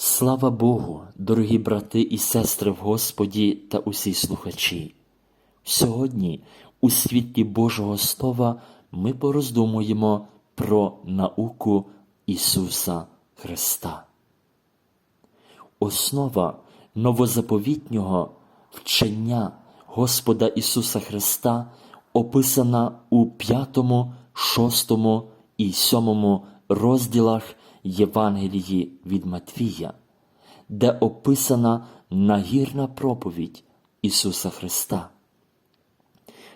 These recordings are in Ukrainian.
Слава Богу, дорогі брати і сестри в Господі та усі слухачі. Сьогодні, у світлі Божого Слова, ми пороздумуємо про науку Ісуса Христа. Основа новозаповітнього вчення Господа Ісуса Христа описана у 5, 6 і 7 розділах Євангелії від Матвія, де описана нагірна проповідь Ісуса Христа.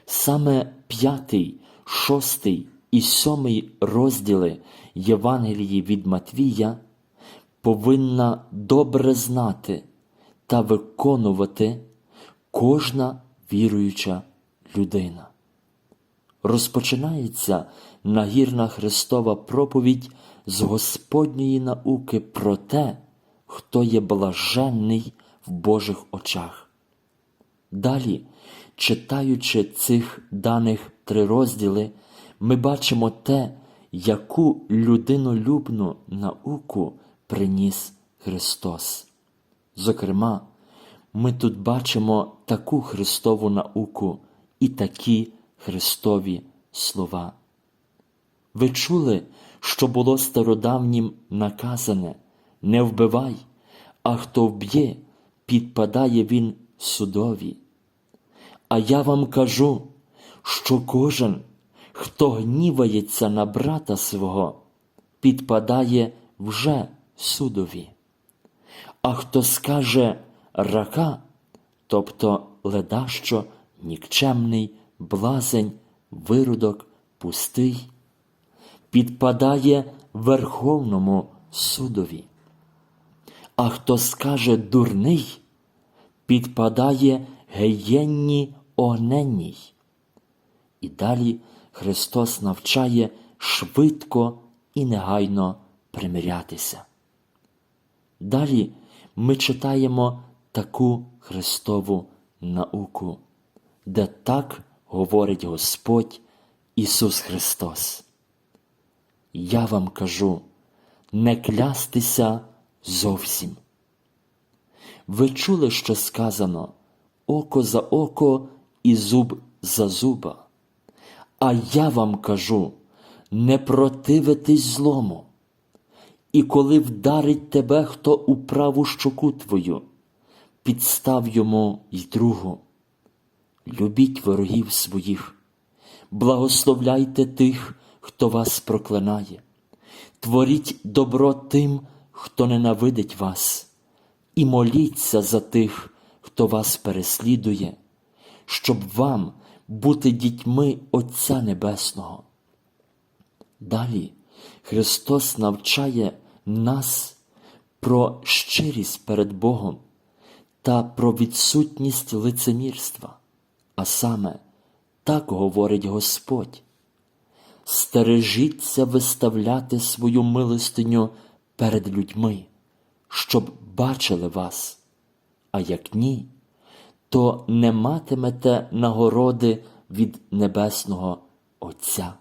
Саме п'ятий, шостий і сьомий розділи Євангелії від Матвія повинна добре знати та виконувати кожна віруюча людина. Розпочинається нагірна Христова проповідь з Господньої науки про те, хто є блаженний в Божих очах. Далі, читаючи цих даних три розділи, ми бачимо те, яку людинолюбну науку приніс Христос. Зокрема, ми тут бачимо таку Христову науку і такі Христові слова. Ви чули, що було стародавнім наказане не вбивай, а хто вб'є, підпадає він судові. А я вам кажу, що кожен, хто гнівається на брата свого, підпадає вже судові. А хто скаже рака, тобто ледащо, нікчемний, блазень, виродок, пустий, підпадає Верховному судові. А хто скаже дурний, підпадає геєнні огненній. І далі Христос навчає швидко і негайно примирятися. Далі ми читаємо таку Христову науку, де так говорить Господь Ісус Христос. Я вам кажу, не клястися зовсім. Ви чули, що сказано око за око і зуб за зуба. А я вам кажу, не противитись злому. І коли вдарить тебе хто у праву щоку твою, підстав йому й другу. Любіть ворогів своїх, благословляйте тих, хто вас проклинає, творіть добро тим, хто ненавидить вас, і моліться за тих, хто вас переслідує, щоб вам бути дітьми Отця Небесного. Далі Христос навчає нас про щирість перед Богом та про відсутність лицемірства, а саме так говорить Господь. Стережіться виставляти свою милостиню перед людьми, щоб бачили вас, а як ні, то не матимете нагороди від Небесного Отця.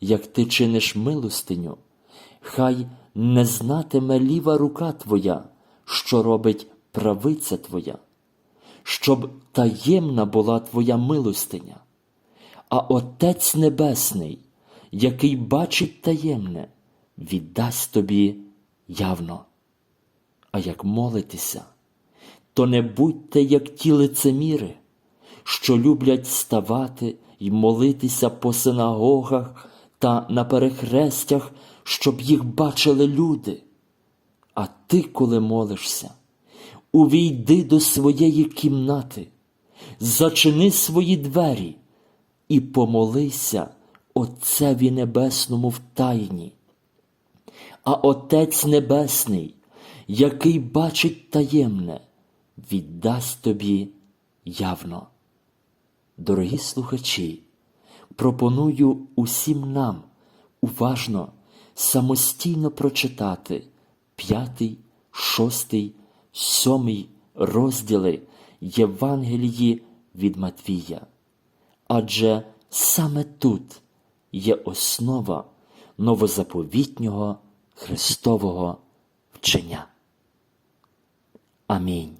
Як ти чиниш милостиню, хай не знатиме ліва рука твоя, що робить правиця твоя, щоб таємна була твоя милостиня, а Отець Небесний, який бачить таємне, віддасть тобі явно. А як молитися, то не будьте, як ті лицеміри, що люблять ставати й молитися по синагогах та на перехрестях, щоб їх бачили люди. А ти, коли молишся, увійди до своєї кімнати, зачини свої двері і помолися Отцеві Небесному в тайні. А Отець Небесний, який бачить таємне, віддасть тобі явно. Дорогі слухачі, пропоную усім нам уважно, самостійно прочитати п'ятий, шостий, сьомий розділи Євангелії від Матвія. Адже саме тут є основа новозаповітнього Христового вчення. Амінь.